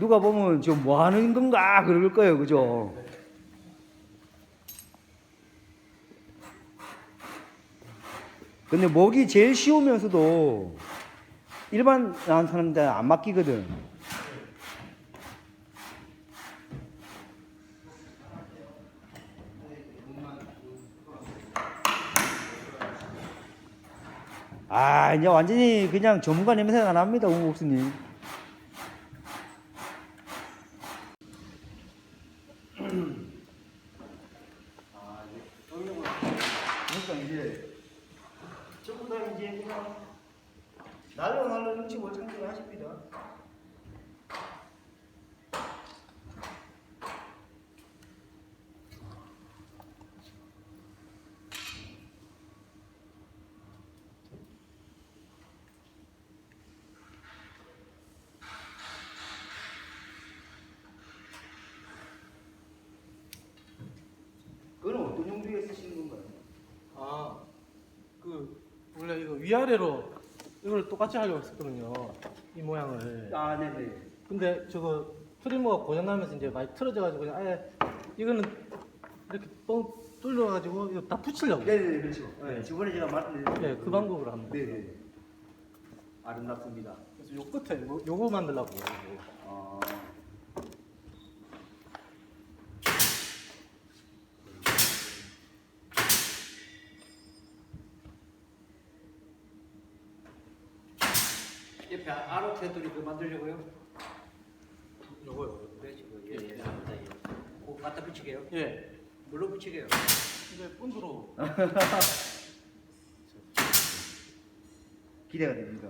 누가 보면 지금 뭐 하는 건가 그럴 거예요. 그죠? 근데 목이 제일 쉬우면서도 일반 사람들 안 맡기거든. 아, 이제 완전히 그냥 전문가 냄새가 납니다, 우 목수님. 그러니까 이제 전부 다 이제 그냥 날로 날로 눈치 못 챙겨 하십니다. 그건 어떤 용도에 쓰시는 건가요? 아, 그 원래 이거 위아래로 이걸 똑같이 하려고 했었거든요. 이 모양을. 아, 네네. 근데 저거 프리머가 고장나면서 이제 많이 틀어져가지고 그냥 아예 이거는 이렇게 뻥 뚫려가지고 이거 다 붙이려고. 네네, 그렇죠. 네, 네. 저번에 제가 말씀드린 네, 그 방법으로 합니다. 네네. 아름답습니다. 그래서 요 끝에 요, 요거 만들려고. 요거. 아. 옆에 아로 테두리 그 만들려고요? 요거요. 네, 지금 예, 예, 합니다. 예. 꼭 갖다 붙이게요? 예. 물로 붙이게요? 이제 본드로 기대가 됩니다.